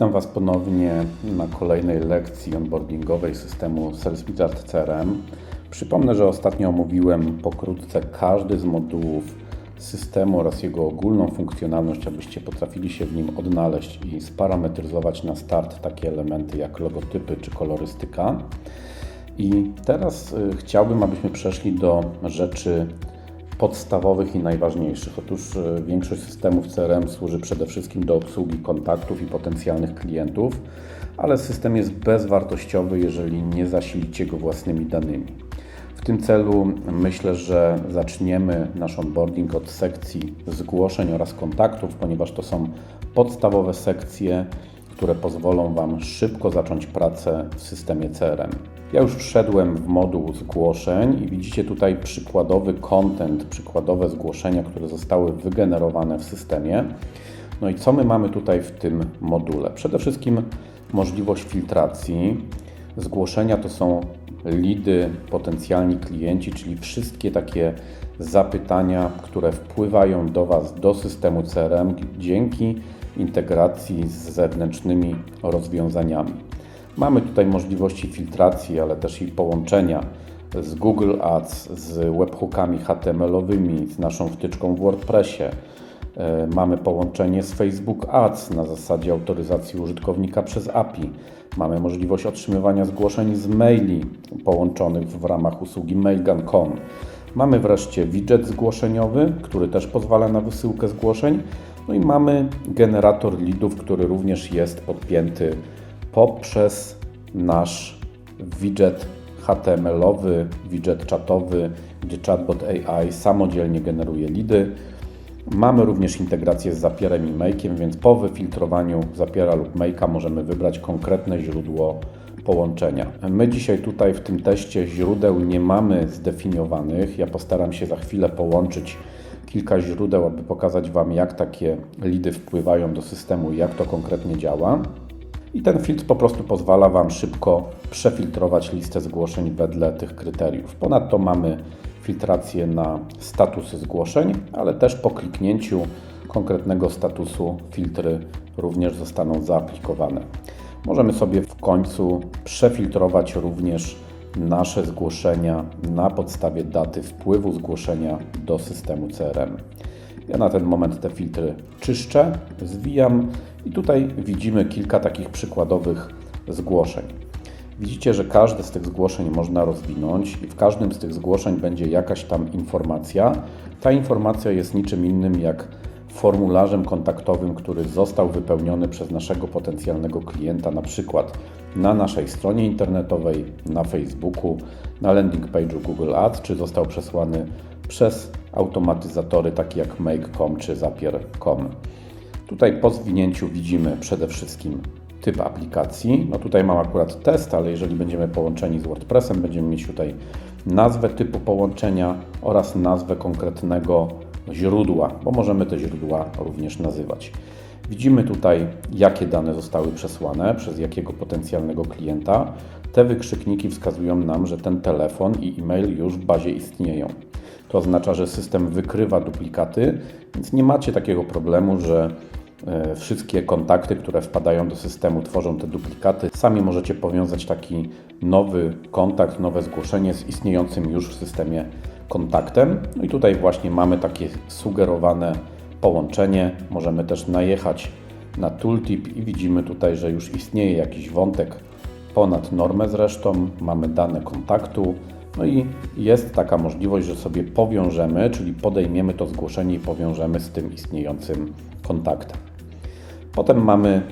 Witam Was ponownie na kolejnej lekcji onboardingowej systemu SalesWizard CRM. Przypomnę, że ostatnio omówiłem pokrótce każdy z modułów systemu oraz jego ogólną funkcjonalność, abyście potrafili się w nim odnaleźć i sparametryzować na start takie elementy jak logotypy czy kolorystyka. I teraz y, chciałbym, abyśmy przeszli do rzeczy podstawowych i najważniejszych. Otóż y, większość systemów CRM służy przede wszystkim do obsługi kontaktów i potencjalnych klientów, ale system jest bezwartościowy, jeżeli nie zasilicie go własnymi danymi. W tym celu myślę, że zaczniemy nasz onboarding od sekcji zgłoszeń oraz kontaktów, ponieważ to są podstawowe sekcje, które pozwolą Wam szybko zacząć pracę w systemie CRM. Ja już wszedłem w moduł zgłoszeń i widzicie tutaj przykładowy content, przykładowe zgłoszenia, które zostały wygenerowane w systemie. No i co my mamy tutaj w tym module? Przede wszystkim możliwość filtracji. Zgłoszenia to są lidy, potencjalni klienci, czyli wszystkie takie zapytania, które wpływają do Was do systemu CRM dzięki integracji z zewnętrznymi rozwiązaniami. Mamy tutaj możliwości filtracji, ale też i połączenia z Google Ads, z webhookami HTML-owymi, z naszą wtyczką w WordPressie. E, mamy połączenie z Facebook Ads na zasadzie autoryzacji użytkownika przez API. Mamy możliwość otrzymywania zgłoszeń z maili połączonych w ramach usługi mailgun.com. Mamy wreszcie widget zgłoszeniowy, który też pozwala na wysyłkę zgłoszeń. No i mamy generator leadów, który również jest podpięty poprzez nasz widget HTML-owy, widget czatowy, gdzie chatbot AI samodzielnie generuje lidy. Mamy również integrację z Zapierem i Make'iem, więc po wyfiltrowaniu Zapiera lub Make'a możemy wybrać konkretne źródło połączenia. My dzisiaj tutaj w tym teście źródeł nie mamy zdefiniowanych. Ja postaram się za chwilę połączyć kilka źródeł, aby pokazać Wam, jak takie lidy wpływają do systemu i jak to konkretnie działa. I ten filtr po prostu pozwala Wam szybko przefiltrować listę zgłoszeń wedle tych kryteriów. Ponadto mamy filtrację na statusy zgłoszeń, ale też po kliknięciu konkretnego statusu filtry również zostaną zaaplikowane. Możemy sobie w końcu przefiltrować również nasze zgłoszenia na podstawie daty wpływu zgłoszenia do systemu CRM. Ja na ten moment te filtry czyszczę, zwijam i tutaj widzimy kilka takich przykładowych zgłoszeń. Widzicie, że każde z tych zgłoszeń można rozwinąć i w każdym z tych zgłoszeń będzie jakaś tam informacja. Ta informacja jest niczym innym jak formularzem kontaktowym, który został wypełniony przez naszego potencjalnego klienta, na przykład na naszej stronie internetowej, na Facebooku, na landing page'u Google Ads, czy został przesłany przez automatyzatory takie jak Make.com czy Zapier.com. Tutaj po zwinięciu widzimy przede wszystkim typ aplikacji. No tutaj mam akurat test, ale jeżeli będziemy połączeni z WordPressem, będziemy mieć tutaj nazwę typu połączenia oraz nazwę konkretnego źródła, bo możemy te źródła również nazywać. Widzimy tutaj, jakie dane zostały przesłane przez jakiego potencjalnego klienta. Te wykrzykniki wskazują nam, że ten telefon i e-mail już w bazie istnieją. To oznacza, że system wykrywa duplikaty, więc nie macie takiego problemu, że wszystkie kontakty, które wpadają do systemu, tworzą te duplikaty. Sami możecie powiązać taki nowy kontakt, nowe zgłoszenie z istniejącym już w systemie kontaktem. No i tutaj właśnie mamy takie sugerowane połączenie. Możemy też najechać na tooltip i widzimy tutaj, że już istnieje jakiś wątek ponad normę zresztą. Mamy dane kontaktu. No i jest taka możliwość, że sobie powiążemy, czyli podejmiemy to zgłoszenie i powiążemy z tym istniejącym kontaktem. Potem mamy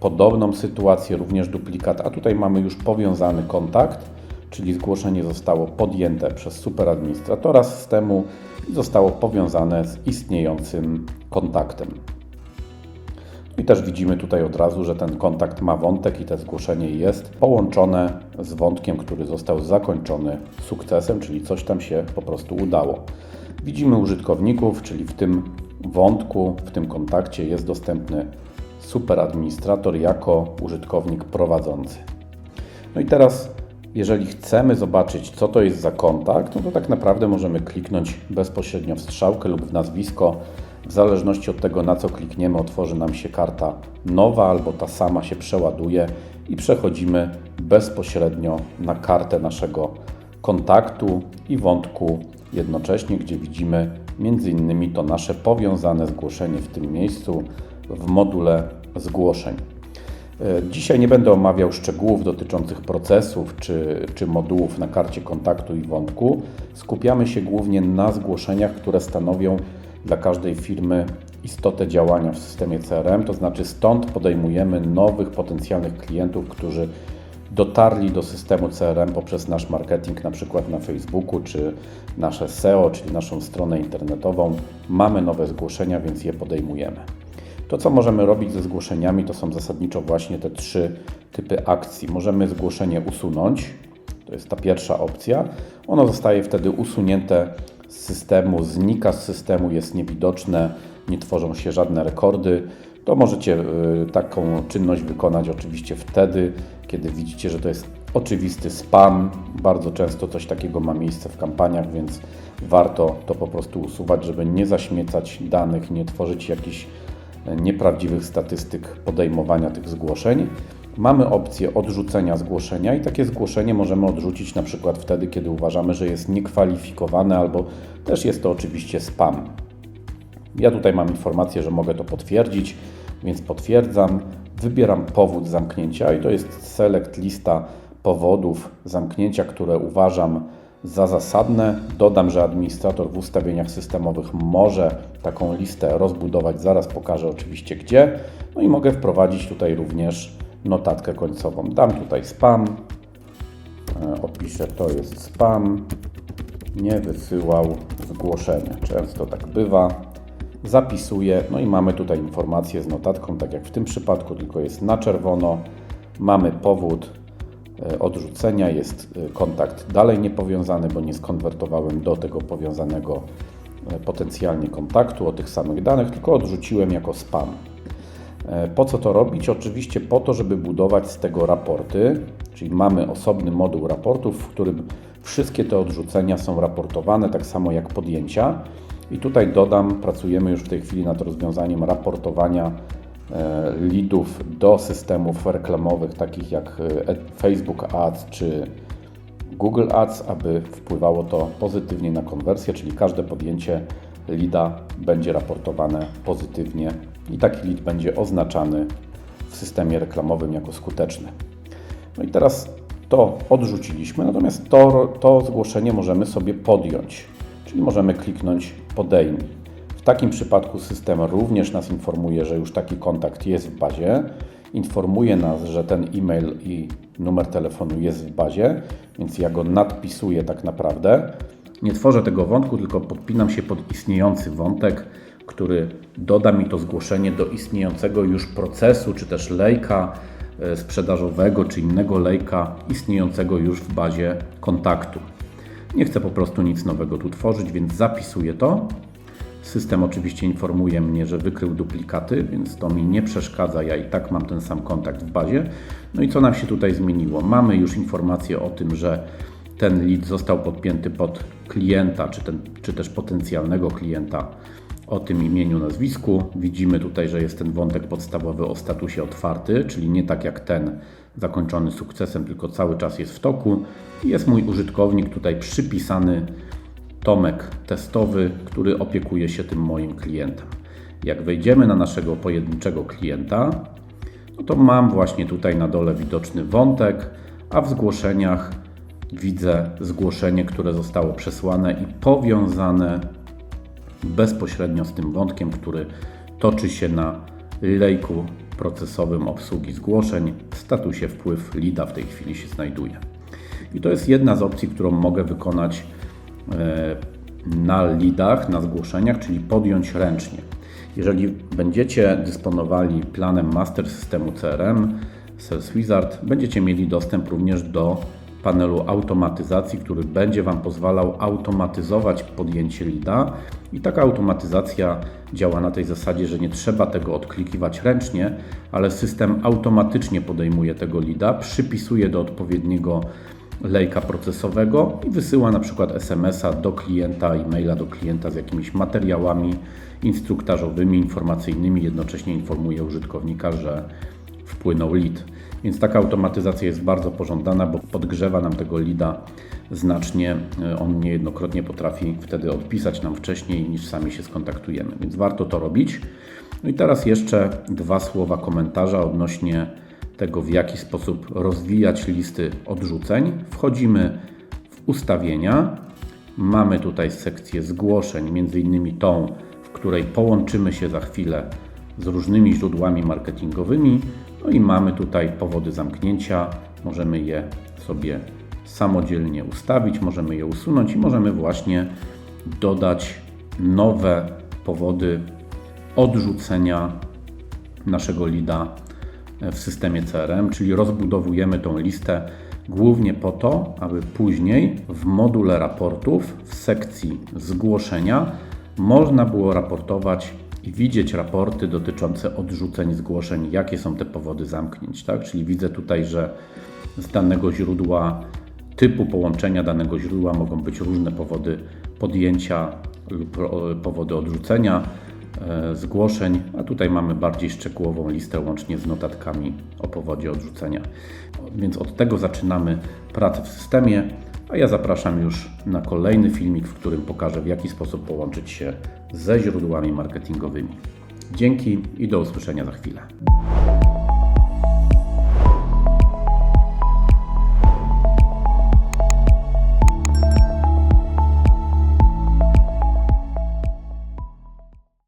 podobną sytuację, również duplikat, a tutaj mamy już powiązany kontakt czyli zgłoszenie zostało podjęte przez superadministratora systemu i zostało powiązane z istniejącym kontaktem. I też widzimy tutaj od razu, że ten kontakt ma wątek i to zgłoszenie jest połączone z wątkiem, który został zakończony sukcesem, czyli coś tam się po prostu udało. Widzimy użytkowników, czyli w tym wątku, w tym kontakcie jest dostępny superadministrator jako użytkownik prowadzący. No i teraz jeżeli chcemy zobaczyć, co to jest za kontakt, no to tak naprawdę możemy kliknąć bezpośrednio w strzałkę lub w nazwisko. W zależności od tego, na co klikniemy, otworzy nam się karta nowa albo ta sama się przeładuje i przechodzimy bezpośrednio na kartę naszego kontaktu i wątku. Jednocześnie, gdzie widzimy innymi to nasze powiązane zgłoszenie w tym miejscu w module zgłoszeń. E, Dzisiaj nie będę omawiał szczegółów dotyczących procesów czy, czy modułów na karcie kontaktu i wątku. Skupiamy się głównie na zgłoszeniach, które stanowią dla każdej firmy istotę działania w systemie CRM, to znaczy stąd podejmujemy nowych potencjalnych klientów, którzy dotarli do systemu CRM poprzez nasz marketing, na przykład na Facebooku, czy nasze SEO, czyli naszą stronę internetową. Mamy nowe zgłoszenia, więc je podejmujemy. To, co możemy robić ze zgłoszeniami, to są zasadniczo właśnie te trzy typy akcji. Możemy zgłoszenie usunąć, to jest ta pierwsza opcja. Ono zostaje wtedy usunięte z systemu, znika z systemu, jest niewidoczne, nie tworzą się żadne rekordy. To możecie y, taką czynność wykonać oczywiście wtedy, kiedy widzicie, że to jest oczywisty spam. Bardzo często coś takiego ma miejsce w kampaniach, więc warto to po prostu usuwać, żeby nie zaśmiecać danych, nie tworzyć jakichś nieprawdziwych statystyk podejmowania tych zgłoszeń. Mamy opcję odrzucenia zgłoszenia i takie zgłoszenie możemy odrzucić na przykład wtedy, kiedy uważamy, że jest niekwalifikowane albo też jest to oczywiście spam. Ja tutaj mam informację, że mogę to potwierdzić, więc potwierdzam. Wybieram powód zamknięcia i to jest select lista powodów zamknięcia, które uważam za zasadne. Dodam, że administrator w ustawieniach systemowych może taką listę rozbudować. Zaraz pokażę oczywiście gdzie. No i mogę wprowadzić tutaj również notatkę końcową. Dam tutaj spam. E, Opiszę, to jest spam. Nie wysyłał zgłoszenia. Często tak bywa. Zapisuję, no i mamy tutaj informację z notatką, tak jak w tym przypadku, tylko jest na czerwono. Mamy powód, odrzucenia jest e, kontakt dalej niepowiązany, bo nie skonwertowałem do tego powiązanego e, potencjalnie kontaktu o tych samych danych, tylko odrzuciłem jako spam. Po co to robić? Oczywiście po to, żeby budować z tego raporty, czyli mamy osobny moduł raportów, w którym wszystkie te odrzucenia są raportowane, tak samo jak podjęcia. I tutaj dodam, pracujemy już w tej chwili nad rozwiązaniem raportowania E, leadów do systemów reklamowych takich jak e, Facebook Ads czy Google Ads, aby wpływało to pozytywnie na konwersję, czyli każde podjęcie leada będzie raportowane pozytywnie i taki lead będzie oznaczany w systemie reklamowym jako skuteczny. No i teraz to odrzuciliśmy, natomiast to, to zgłoszenie możemy sobie podjąć, czyli możemy kliknąć podejmij takim przypadku system również nas informuje, że już taki kontakt jest w bazie, informuje nas, że ten e-mail i numer telefonu jest w bazie, więc ja go nadpisuję tak naprawdę. Nie tworzę tego wątku, tylko podpinam się pod istniejący wątek, który doda mi to zgłoszenie do istniejącego już procesu, czy też lejka e, sprzedażowego, czy innego lejka istniejącego już w bazie kontaktu. Nie chcę po prostu nic nowego tu tworzyć, więc zapisuję to System oczywiście informuje mnie, że wykrył duplikaty, więc to mi nie przeszkadza. Ja i tak mam ten sam kontakt w bazie. No i co nam się tutaj zmieniło? Mamy już informację o tym, że ten lead został podpięty pod klienta, czy, ten, czy też potencjalnego klienta o tym imieniu, nazwisku. Widzimy tutaj, że jest ten wątek podstawowy o statusie otwarty, czyli nie tak jak ten zakończony sukcesem, tylko cały czas jest w toku. Jest mój użytkownik tutaj przypisany Tomek testowy, który opiekuje się tym moim klientem. Jak wejdziemy na naszego pojedynczego klienta, no to mam właśnie tutaj na dole widoczny wątek, a w zgłoszeniach widzę zgłoszenie, które zostało przesłane i powiązane bezpośrednio z tym wątkiem, który toczy się na lejku procesowym obsługi zgłoszeń. W statusie wpływ LIDA w tej chwili się znajduje. I to jest jedna z opcji, którą mogę wykonać na lidach, na zgłoszeniach, czyli podjąć ręcznie. Jeżeli będziecie dysponowali planem master systemu CRM Sales Wizard, będziecie mieli dostęp również do panelu automatyzacji, który będzie Wam pozwalał automatyzować podjęcie lida. I taka automatyzacja działa na tej zasadzie, że nie trzeba tego odklikiwać ręcznie, ale system automatycznie podejmuje tego lida, przypisuje do odpowiedniego lejka procesowego i wysyła na przykład SMS-a do klienta, e-maila do klienta z jakimiś materiałami instruktażowymi, informacyjnymi, jednocześnie informuje użytkownika, że wpłynął lead. Więc taka automatyzacja jest bardzo pożądana, bo podgrzewa nam tego leada znacznie. On niejednokrotnie potrafi wtedy odpisać nam wcześniej niż sami się skontaktujemy, więc warto to robić. No i teraz jeszcze dwa słowa komentarza odnośnie tego, w jaki sposób rozwijać listy odrzuceń. Wchodzimy w ustawienia. Mamy tutaj sekcję zgłoszeń, między innymi tą, w której połączymy się za chwilę z różnymi źródłami marketingowymi. No i mamy tutaj powody zamknięcia. Możemy je sobie samodzielnie ustawić, możemy je usunąć i możemy właśnie dodać nowe powody odrzucenia naszego lida w systemie CRM, czyli rozbudowujemy tą listę głównie po to, aby później w module raportów w sekcji zgłoszenia można było raportować i widzieć raporty dotyczące odrzuceń zgłoszeń, jakie są te powody zamknięć. Tak? Czyli widzę tutaj, że z danego źródła, typu połączenia danego źródła mogą być różne powody podjęcia lub powody odrzucenia e, zgłoszeń, a tutaj mamy bardziej szczegółową listę łącznie z notatkami o powodzie odrzucenia. Więc od tego zaczynamy pracę w systemie, a ja zapraszam już na kolejny filmik, w którym pokażę w jaki sposób połączyć się ze źródłami marketingowymi. Dzięki i do usłyszenia za chwilę.